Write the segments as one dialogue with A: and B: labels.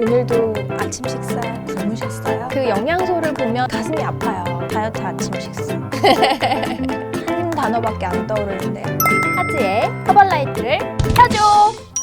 A: 오늘도 아침 식사 굶으셨어요? 그 영양소를 보면 가슴이 아파요. 다이어트 아침 식사. 한 단어밖에 안 떠오르는데요. 하즈의 허벌라이트를 켜줘!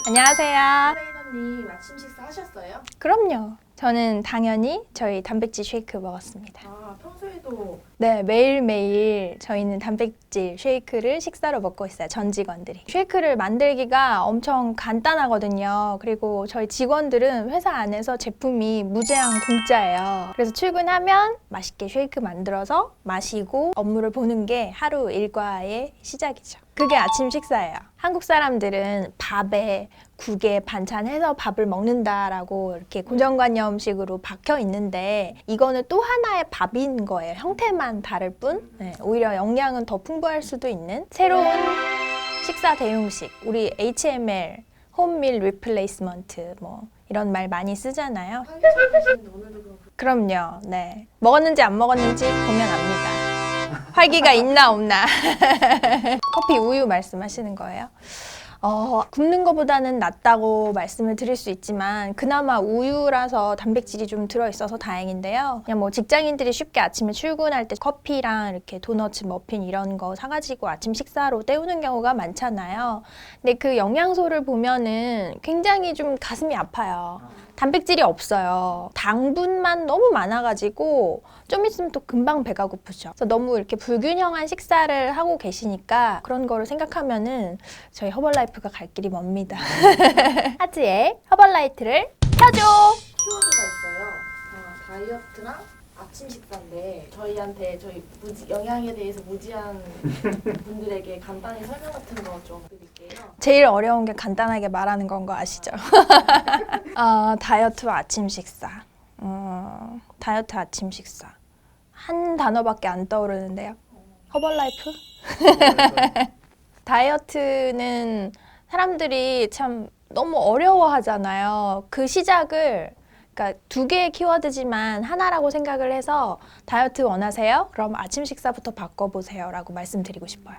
A: 안녕하세요.
B: 트레이너님 아침 식사 하셨어요?
A: 그럼요. 저는 당연히 저희 단백질 쉐이크 먹었습니다.
B: 아 평소에도
A: 네, 매일매일 저희는 단백질 쉐이크를 식사로 먹고 있어요. 전 직원들이. 쉐이크를 만들기가 엄청 간단하거든요. 그리고 저희 직원들은 회사 안에서 제품이 무제한 공짜예요. 그래서 출근하면 맛있게 쉐이크 만들어서 마시고 업무를 보는 게 하루 일과의 시작이죠. 그게 아침 식사예요. 한국 사람들은 밥에 국에 반찬해서 밥을 먹는다라고 이렇게 고정관념식으로 박혀 있는데 이거는 또 하나의 밥인 거예요. 형태만 다를 뿐 네, 오히려 영양은 더 풍부할 수도 있는 새로운 식사 대용식. 우리 HML 홈밀 리플레이스먼트 뭐 이런 말 많이 쓰잖아요. 그럼요. 네. 먹었는지 안 먹었는지 보면 압니다. 활기가 있나 없나. 커피 우유 말씀하시는 거예요? 어, 굽는 것보다는 낫다고 말씀을 드릴 수 있지만 그나마 우유라서 단백질이 좀 들어있어서 다행인데요. 그냥 뭐 직장인들이 쉽게 아침에 출근할 때 커피랑 이렇게 도너츠, 머핀 이런 거 사가지고 아침 식사로 때우는 경우가 많잖아요. 근데 그 영양소를 보면은 굉장히 좀 가슴이 아파요. 단백질이 없어요. 당분만 너무 많아가지고 좀 있으면 또 금방 배가 고프죠. 그래서 너무 이렇게 불균형한 식사를 하고 계시니까 그런 거를 생각하면은 저희 허벌라이프가 갈 길이 멉니다. 하지의 허벌라이트를 켜줘!
B: 키워드가 있어요. 아, 다이어트랑 아침 식사인데 저희한테 저희 무지, 영양에 대해서 무지한 분들에게 간단히 설명 같은 거 좀 드릴게요.
A: 제일 어려운 게 간단하게 말하는 건 거 아시죠? 아, 다이어트와 아침 식사. 어, 다이어트 아침 식사. 한 단어밖에 안 떠오르는데요. 허벌라이프? 다이어트는 사람들이 참 너무 어려워하잖아요. 그 시작을 그러니까 두 개의 키워드지만 하나라고 생각을 해서 다이어트 원하세요? 그럼 아침 식사부터 바꿔보세요라고 말씀드리고 싶어요.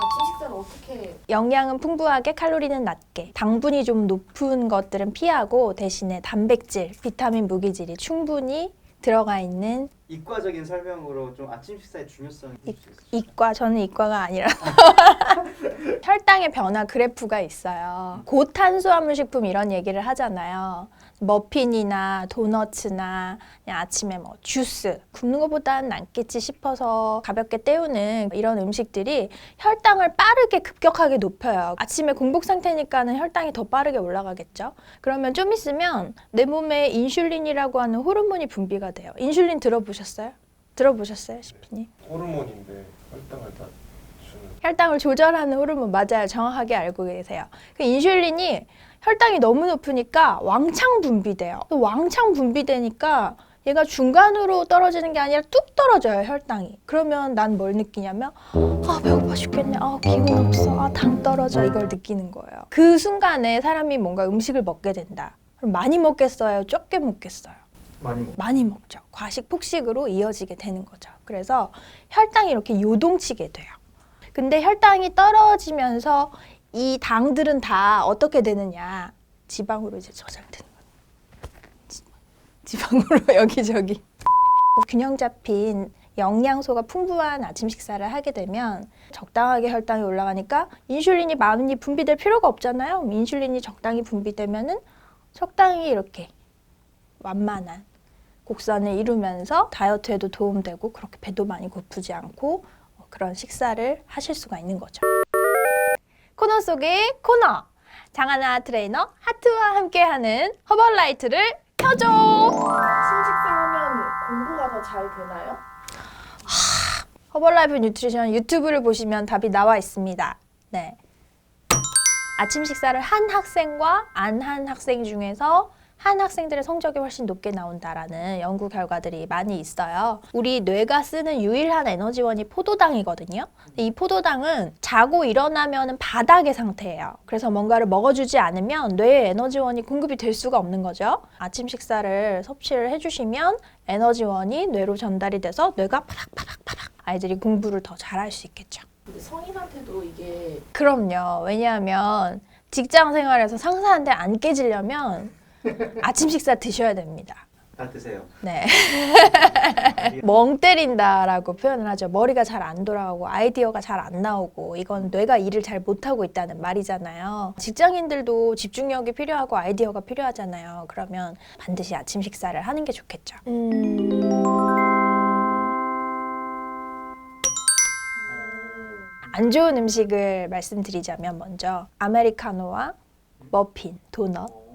B: 아침 식사를 어떻게
A: 영양은 풍부하게 칼로리는 낮게 당분이 좀 높은 것들은 피하고 대신에 단백질, 비타민, 무기질이 충분히 들어가 있는
C: 이과적인 설명으로 좀 아침 식사의 중요성을 해줄 수 있어요?
A: 이과 저는 이과가 아니라 혈당의 변화 그래프가 있어요. 고탄수화물 식품 이런 얘기를 하잖아요. 머핀이나 도너츠나 아침에 뭐 주스 굽는 것보다는 낫겠지 싶어서 가볍게 때우는 이런 음식들이 혈당을 빠르게 급격하게 높여요. 아침에 공복 상태니까는 혈당이 더 빠르게 올라가겠죠. 그러면 좀 있으면 내 몸에 인슐린이라고 하는 호르몬이 분비가 돼요. 인슐린 들어보셨어요? 들어보셨어요, 시피님?
D: 호르몬인데 혈당을 다
A: 혈당을 조절하는 호르몬 맞아요. 정확하게 알고 계세요. 그 인슐린이 혈당이 너무 높으니까 왕창 분비돼요. 또 왕창 분비되니까 얘가 중간으로 떨어지는 게 아니라 뚝 떨어져요, 혈당이. 그러면 난 뭘 느끼냐면 아, 배고파 죽겠네. 아, 기운 없어. 아, 당 떨어져. 이걸 느끼는 거예요. 그 순간에 사람이 뭔가 음식을 먹게 된다. 그럼 많이 먹겠어요? 적게 먹겠어요?
C: 많이 먹.
A: 많이 먹죠. 과식, 폭식으로 이어지게 되는 거죠. 그래서 혈당이 이렇게 요동치게 돼요. 근데 혈당이 떨어지면서 이 당들은 다 어떻게 되느냐? 지방으로 이제 저장되는 거예요. 지- 지방으로 여기저기. 균형 잡힌 영양소가 풍부한 아침 식사를 하게 되면 적당하게 혈당이 올라가니까 인슐린이 많이 분비될 필요가 없잖아요. 인슐린이 적당히 분비되면은 적당히 이렇게 완만한 곡선을 이루면서 다이어트에도 도움되고 그렇게 배도 많이 고프지 않고 어, 그런 식사를 하실 수가 있는 거죠. 코너 속의 코너 장하나 트레이너 하트와 함께하는 허벌라이트를 켜줘.
B: 아침 식사하면 공부가 더 잘 되나요?
A: 허벌라이프 뉴트리션 유튜브를 보시면 답이 나와 있습니다. 네. 아침 식사를 한 학생과 안 한 학생 중에서 한 학생들의 성적이 훨씬 높게 나온다라는 연구 결과들이 많이 있어요. 우리 뇌가 쓰는 유일한 에너지원이 포도당이거든요. 이 포도당은 자고 일어나면 바닥의 상태예요. 그래서 뭔가를 먹어주지 않으면 뇌에 에너지원이 공급이 될 수가 없는 거죠. 아침 식사를 섭취를 해주시면 에너지원이 뇌로 전달이 돼서 뇌가 파닥파닥파닥 아이들이 공부를 더 잘할 수 있겠죠.
B: 근데 성인한테도 이게
A: 그럼요. 왜냐하면 직장 생활에서 상사한테 안 깨지려면 아침 식사 드셔야 됩니다.
C: 다 드세요.
A: 네. 멍 때린다라고 표현을 하죠. 머리가 잘 안 돌아오고 아이디어가 잘 안 나오고 이건 뇌가 일을 잘 못하고 있다는 말이잖아요. 직장인들도 집중력이 필요하고 아이디어가 필요하잖아요. 그러면 반드시 아침 식사를 하는 게 좋겠죠. 안 좋은 음식을 말씀드리자면 먼저 아메리카노와 머핀, 도넛.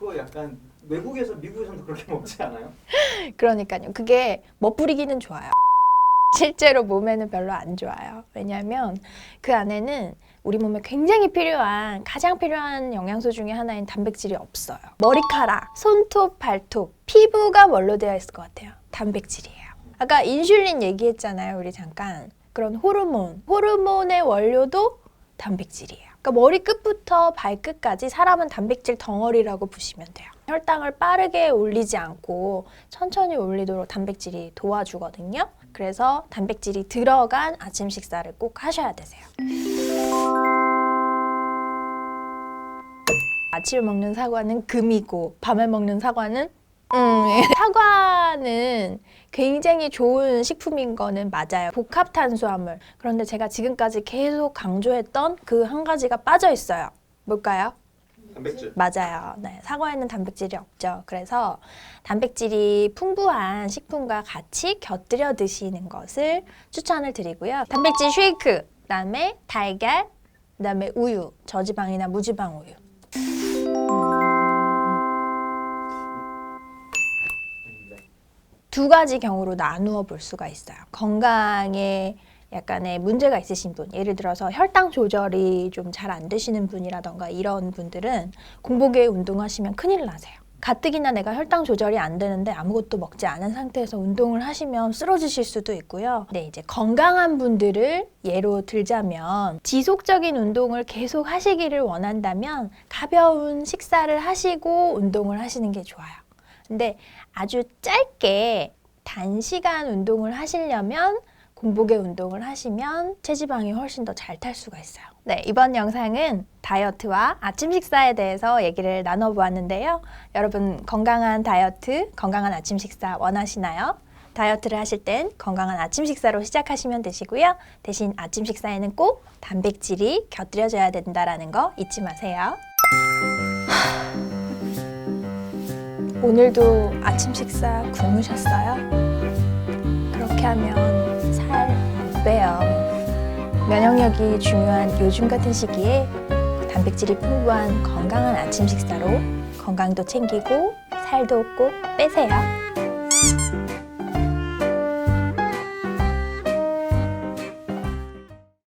C: 어, 그거 약간 외국에서 미국에서도 그렇게 먹지 않아요?
A: 그러니까요. 그게 멋부리기는 좋아요. 실제로 몸에는 별로 안 좋아요. 왜냐하면 그 안에는 우리 몸에 굉장히 필요한 가장 필요한 영양소 중에 하나인 단백질이 없어요. 머리카락, 손톱, 발톱, 피부가 뭘로 되어 있을 것 같아요? 단백질이에요. 아까 인슐린 얘기했잖아요. 우리 잠깐. 그런 호르몬, 호르몬의 원료도 단백질이에요. 그러니까 머리 끝부터 발끝까지 사람은 단백질 덩어리라고 보시면 돼요. 혈당을 빠르게 올리지 않고 천천히 올리도록 단백질이 도와주거든요. 그래서 단백질이 들어간 아침 식사를 꼭 하셔야 되세요. 아침에 먹는 사과는 금이고 밤에 먹는 사과는 음, 사과는 굉장히 좋은 식품인 거는 맞아요. 복합 탄수화물. 그런데 제가 지금까지 계속 강조했던 그 한 가지가 빠져 있어요. 뭘까요?
D: 단백질.
A: 맞아요. 네, 사과에는 단백질이 없죠. 그래서 단백질이 풍부한 식품과 같이 곁들여 드시는 것을 추천을 드리고요. 단백질 쉐이크, 그다음에 달걀, 그다음에 우유, 저지방이나 무지방 우유. 두 가지 경우로 나누어 볼 수가 있어요. 건강에 약간의 문제가 있으신 분, 예를 들어서 혈당 조절이 좀 잘 안 되시는 분이라던가 이런 분들은 공복에 운동하시면 큰일 나세요. 가뜩이나 내가 혈당 조절이 안 되는데 아무것도 먹지 않은 상태에서 운동을 하시면 쓰러지실 수도 있고요. 네, 이제 건강한 분들을 예로 들자면 지속적인 운동을 계속 하시기를 원한다면 가벼운 식사를 하시고 운동을 하시는 게 좋아요. 근데 아주 짧게 단시간 운동을 하시려면 공복에 운동을 하시면 체지방이 훨씬 더 잘 탈 수가 있어요. 네, 이번 영상은 다이어트와 아침 식사에 대해서 얘기를 나눠보았는데요. 여러분 건강한 다이어트, 건강한 아침 식사 원하시나요? 다이어트를 하실 땐 건강한 아침 식사로 시작하시면 되시고요. 대신 아침 식사에는 꼭 단백질이 곁들여져야 된다라는 거 잊지 마세요. 오늘도 아침 식사 굶으셨어요? 그렇게 하면 살못 빼요. 면역력이 중요한 요즘 같은 시기에 단백질이 풍부한 건강한 아침 식사로 건강도 챙기고 살도 꼭 빼세요.